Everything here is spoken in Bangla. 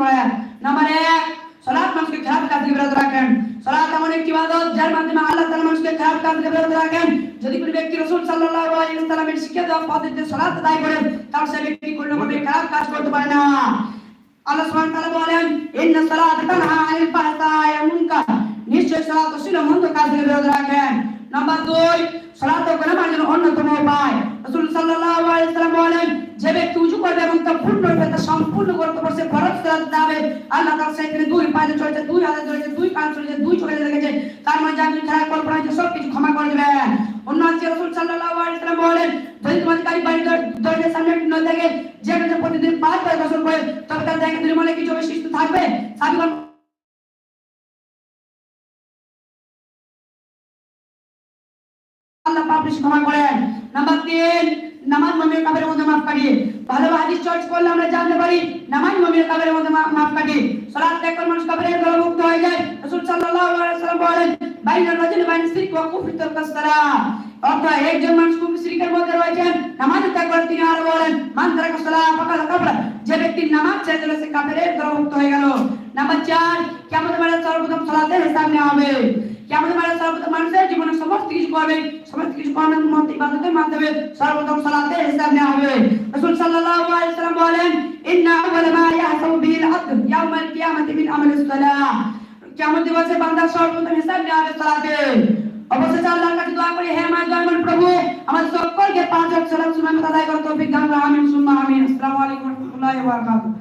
করেন নাম্বার এক সালাত মানুষকে খারাপ কাজ থেকে বিরত রাখেন সালাত এমন একটি ইবাদত যার মাধ্যমে আল্লাহ তাআলা মানুষকে খারাপ কাজ থেকে বিরত রাখেন যদি কোনো ব্যক্তি রাসূল সাল্লাল্লাহু আলাইহি ওয়াসাল্লামের শিক্ষা দেওয়া পদ্ধতিতে সালাত আদায় করে তাহলে সে ব্যক্তি কোনো ভাবে খারাপ কাজ করতে পারে না আল্লাহ সুবহানাহু ওয়া তাআলা বলেন ইন্না সালাতা তানহা আনিল ফাহশাই ওয়াল মুনকার নিশ্চয় সালাত ছিল মন্দ কাজ থেকে বিরত রাখেন নাম্বার দুই সালাত করার জন্য অন্যতম উপায় রাসূল সাল্লাল্লাহু আলাইহি ওয়াসাল্লাম বলেন যে ব্যক্তি উজু করবে এবং তা পূর্ণ রূপে তা সম্পূর্ণ করতে পারছে ফরজ সালাত যাবে আল্লাহ তাআলা সেখানে দুই পায়ে চলেছে দুই হাতে চলেছে দুই কান চলেছে দুই চোখে লেগেছে তার মানে যা কিছু খারাপ কল্পনা হয়েছে সব কিছু ক্ষমা করে দেবেন অন্য আছে রাসূল সাল্লাল্লাহু আলাইহি বলেন যদি তোমাদের গাড়ি বাড়ি দরজার সামনে ন থেকে যে কোনো প্রতিদিন পাঁচ বার গোসল করে, তবে তার জায়গা দিলে মনে কিছু অবশিষ্ট থাকবে। আল্লাহ পাপ ক্ষমা করেন। নাম্বার তিন, নামাজ মমির কাবের মধ্যে করলে আমরা জানতে পারি নামাজ মমির কাবের মধ্যে মা- মাফ কাটিয়ে সালাত ত্যাগ করে মানুষ কাবের মুক্ত হয়ে যায়। রাসূল সাল্লাল্লাহু আলাইহি ওয়াসাল্লাম বলেন বাইনার রাজুল বাইন শিরক ওয়া কুফর তারকাস অর্থাৎ একজন মানুষ কুফর শিরকের মধ্যে রয়েছেন, নামাজ ত্যাগ করে তিনি আরও বলেন, মান তারাকা সালাহ ফাকাদ কাফার যে ব্যক্তি নামাজ ছেড়ে দিল, সে কাফেরের মুক্ত হয়ে গেল। নাম্বার 4 কিয়ামতের মাঠে সর্বপ্রথম সালাতের হিসাব নেওয়া হবে। কিয়ামতের মাঠে সর্বপ্রথম মানুষের জীবনে সমস্ত কিছু করবে, সমস্ত কিছু কর্মের মধ্যে ইবাদতের মাধ্যমে সর্বপ্রথম সালাতের হিসাব নেওয়া হবে। রাসূল সাল্লাল্লাহু মা ইয়াহসাবু বিল আবদ ইয়াউমাল কিয়ামাতি মিন আমালিস সালাহ কিয়ামত দিবসে বান্দার সর্বপ্রথম হিসাব নেওয়া হবে সালাতে অবশেষে আল্লাহর কাছে দোয়া করি হে আমার দয়াময় প্রভু আমাদের সকলকে পাঁচ ওয়াক্ত সালাত সুন্নাত আদায় করার তৌফিক দান করুন আমিন সুম্মা আমিন আসসালামু আলাইকুম ওয়া রাহমাতুল্লাহি ওয়া বারাকাতুহু